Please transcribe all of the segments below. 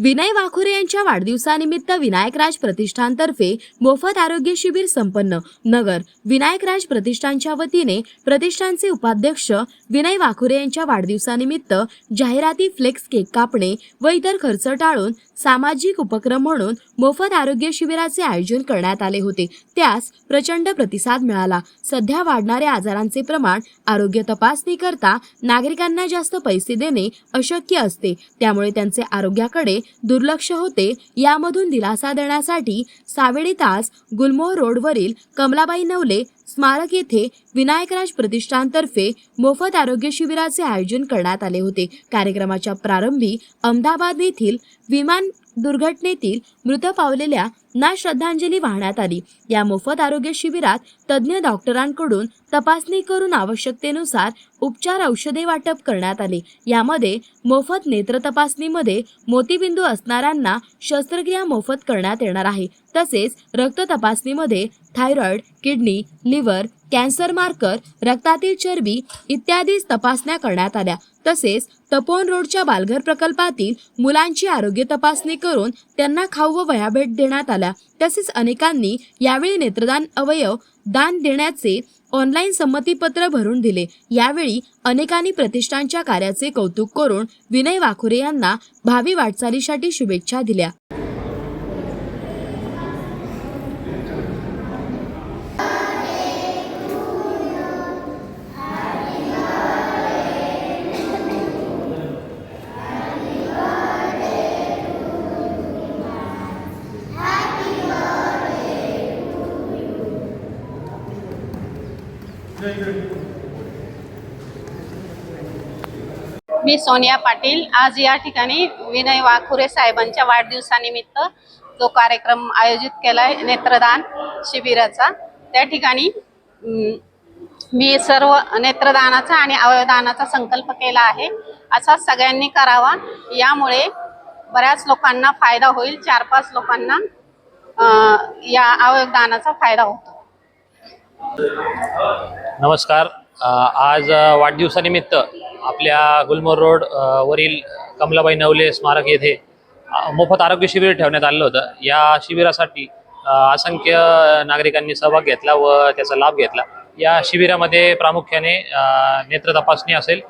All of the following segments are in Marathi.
विनय वाखुरे यांच्या वाढदिवसानिमित्त विनायकराज प्रतिष्ठानतर्फे मोफत आरोग्य शिबिर संपन्न. नगर विनायकराज प्रतिष्ठानच्या वतीने प्रतिष्ठानचे उपाध्यक्ष विनय वाखुरे यांच्या वाढदिवसानिमित्त जाहिराती फ्लेक्स केक कापणे व इतर खर्च टाळून सामाजिक उपक्रम म्हणून मोफत आरोग्य शिबिराचे आयोजन करण्यात आले होते. त्यास प्रचंड प्रतिसाद मिळाला. सध्या वाढणाऱ्या आजारांचे प्रमाण आरोग्य तपासणी करता नागरिकांना जास्त पैसे देणे अशक्य असते. त्यामुळे त्यांचे आरोग्याकडे दुर्लक्ष होते यामधून दिलासा देण्यासाठी सावेडी तास गुलमोह रोडवरील कमलाबाई नवले स्मारक येथे विनायकराज प्रतिष्ठानतर्फे मोफत आरोग्य शिबिराचे आयोजन करण्यात आले होते. कार्यक्रमाच्या प्रारंभी अहमदाबाद येथील विमान दुर्घटनेतील मृत पावलेल्या ना श्रद्धांजली वाहण्यात आली. या मोफत आरोग्य शिबिरात तज्ज्ञ डॉक्टरांकडून तपासणी करून आवश्यकतेनुसार उपचार औषधे वाटप करण्यात आले. यामध्ये मोफत नेत्र तपासणीमध्ये मोतीबिंदू असणाऱ्यांना शस्त्रक्रिया मोफत करण्यात येणार आहे. तसेच रक्त तपासणीमध्ये thyroid kidney liver cancer marker रक्तातील चरबी इत्यादी तपासण्या करण्यात आल्या. तसेच तपोन रोडच्या बालघर प्रकल्पातील मुलांची आरोग्य तपासणी करून त्यांना खाऊ व वह्या भेट देण्यात झाला. तसेच अनेकांनी यावेळी नेत्रदान अवयव दान देण्याचे ऑनलाईन संमतीपत्र भरून दिले. यावेळी अनेकांनी प्रतिष्ठानच्या कार्याचे कौतुक करून विनय वाखुरे यांना भावी वाटचालीसाठी शुभेच्छा दिल्या. मी सोनिया पाटील. आज या ठिकाणी विनय वाखुरे साहेबांच्या वाढदिवसानिमित्त जो कार्यक्रम आयोजित केलाय नेत्रदान शिबिराचा त्या ठिकाणी मी सर्व नेत्रदानाचा आणि अवयवदानाचा संकल्प केला आहे. असा सगळ्यांनी करावा. यामुळे बऱ्याच लोकांना फायदा होईल. चार पाच लोकांना या अवयवदानाचा फायदा होतो. नमस्कार. आज वाढदिवसानिमित्त आपल्या गुलमोर रोड वरील कमलाबाई नवले स्मारक येथे मोफत आरोग्य शिबिर ठेवण्यात आलं होतं. या शिबिरासाठी असंख्य नागरिकांनी सहभाग घेतला व त्याचा लाभ घेतला. या शिबिरामध्ये प्रामुख्याने नेत्र तपासणी असेल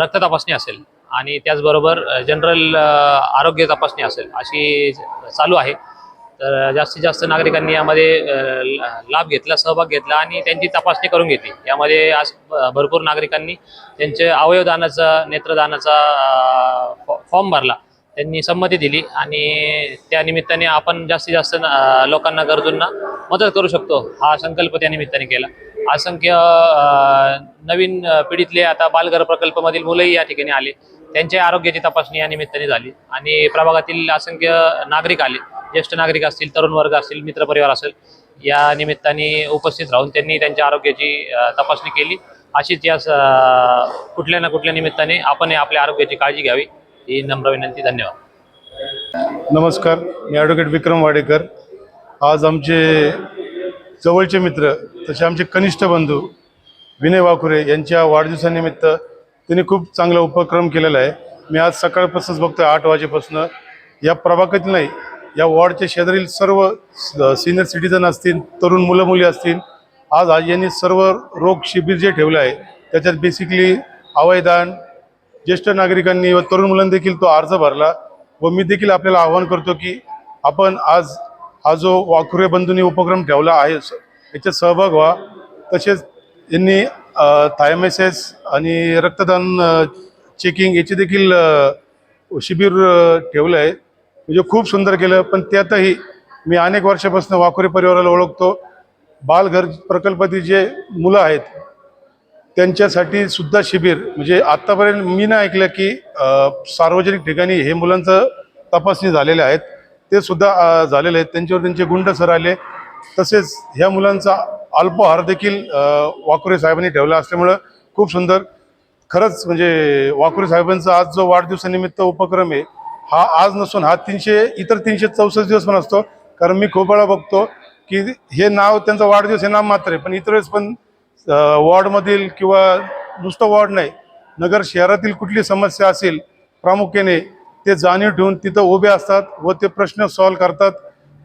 रक्त तपासणी असेल आणि त्याचबरोबर जनरल आरोग्य तपासणी असेल अशी चालू आहे. तर जास्तीत जास्त नागरिकांनी यामध्ये ला- लाभ घेतला सहभाग घेतला आणि त्यांची तपासणी करून घेतली. यामध्ये आज भरपूर नागरिकांनी त्यांचे अवयवदानाचा नेत्रदानाचा फॉ- फॉर्म भरला. त्यांनी संमती दिली आणि त्या निमित्ताने आपण जास्तीत जास्त लोकांना गरजूंना मदत करू शकतो. हा संकल्प त्या निमित्ताने केला. असंख्य नवीन पिढीतले आता बालघर प्रकल्पामधील मुलंही या ठिकाणी आले. त्यांच्या आरोग्याची तपासणी या निमित्ताने झाली. आणि प्रभागातील असंख्य नागरिक आले. ज्येष्ठ नागरिक असतील तरुण वर्ग असतील मित्रपरिवार असेल या निमित्ताने उपस्थित राहून त्यांनी त्यांच्या आरोग्याची तपासणी केली. अशीच या कुठल्या ना कुठल्या निमित्ताने आपण आपल्या आरोग्याची काळजी घ्यावी ही नम्र विनंती धन्यवाद. नमस्कार मी ॲडव्होकेट विक्रम वाडेकर. आज आमचे जवळचे मित्र तसे आमचे कनिष्ठ बंधू विनय वाकुरे यांच्या वाढदिवसानिमित्त त्यांनी खूप चांगला उपक्रम केलेला आहे. मी आज सकाळपासूनच बघतो आठ वाजेपासून. या प्रभागातील नाही या वॉर्डच्या शेजारील सर्व सिनियर सिटीजन असतील तरुण मुलं मुली असतील आज आज यांनी सर्व रोग शिबिर जे ठेवलं आहे त्याच्यात बेसिकली अवयदान ज्येष्ठ नागरिकांनी व तरुण मुलांनी देखील तो अर्ज भरला व मी देखील आपल्याला आवाहन करतो की आपण आज हा जो वाखुरे बंधूंनी उपक्रम ठेवला आहे स- याच्यात सहभाग व्हा. तसेच यांनी थायमेसेस आणि रक्तदान चेकिंग याचे देखील शिबिर ठेवलं आहे. म्हणजे खूप सुंदर केलं पण त्यातही मी अनेक वर्षापासून वाकोरे परिवाराला ओळखतो. बालघर प्रकल्पातील जे मुलं आहेत त्यांच्यासाठी सुद्धा शिबिर म्हणजे आत्तापर्यंत मी नाही ऐकलं की सार्वजनिक ठिकाणी हे मुलांचं तपासणी झालेले आहेत. ते सुद्धा झालेले आहेत. त्यांच्यावर त्यांचे गुंड सर आले. तसेच ह्या मुलांचा अल्पहार देखील वाकुरे साहेबांनी ठेवला असल्यामुळं खूप सुंदर. खरंच म्हणजे वाकुरे साहेबांचा आज जो वाढदिवसानिमित्त उपक्रम आहे हा आज नसून हा तीनशे इतर तीनशे चौसष्ट दिवस पण असतो. कारण मी खूप वेळा बघतो की हे नाव त्यांचा वाढदिवस हे नाव मात्र आहे. पण इतर वेळेस पण वॉर्डमधील किंवा नुसतं वॉर्ड नाही नगर शहरातील कुठली समस्या असेल प्रामुख्याने ते जाणीव ठेवून तिथं उभे असतात व ते प्रश्न सॉल्व करतात.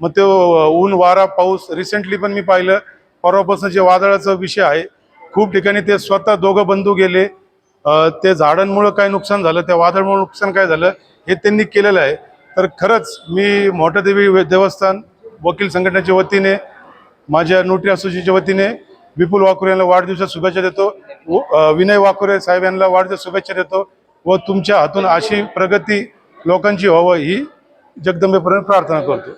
मग ते ऊन वारा पाऊस रिसेंटली पण मी पाहिलं. परवापासून जे वादळाचा विषय आहे खूप ठिकाणी ते स्वतः दोघं बंधू गेले. ते झाडांमुळं काय नुकसान झालं त्या वादळामुळं नुकसान काय झालं हे त्यांनी केलेलं आहे. तर खरंच मी मोठादेवी देवस्थान वकील संघटनेच्या वतीने माझ्या नोटरी असोसिएशनच्या वतीने विपुल वाकुरे यांना वाढदिवसात शुभेच्छा देतो. विनय वाकुरे साहेब यांना वाढदिवस शुभेच्छा देतो व तुमच्या हातून अशी प्रगती लोकांची व्हावं ही जगदंबेपर्यंत प्रार्थना करतो.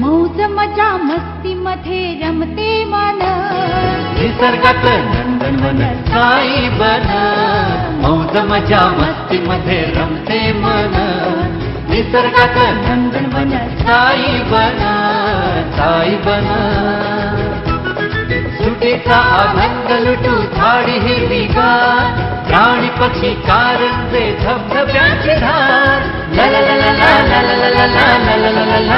मौज मजा मस्ती मध्ये रमते मन निसर्गात नंदनवन साई बन मौज मजा मस्ती मध्ये रमते मन निसर्गात नंदनवन साई बन साई बन सुटीचा आनंद लुटू झाडी हिरवीगार प्राणी पक्षी कारंजे धबधब्याची धार ला ला ला ला ला ला ला ला ला ला ला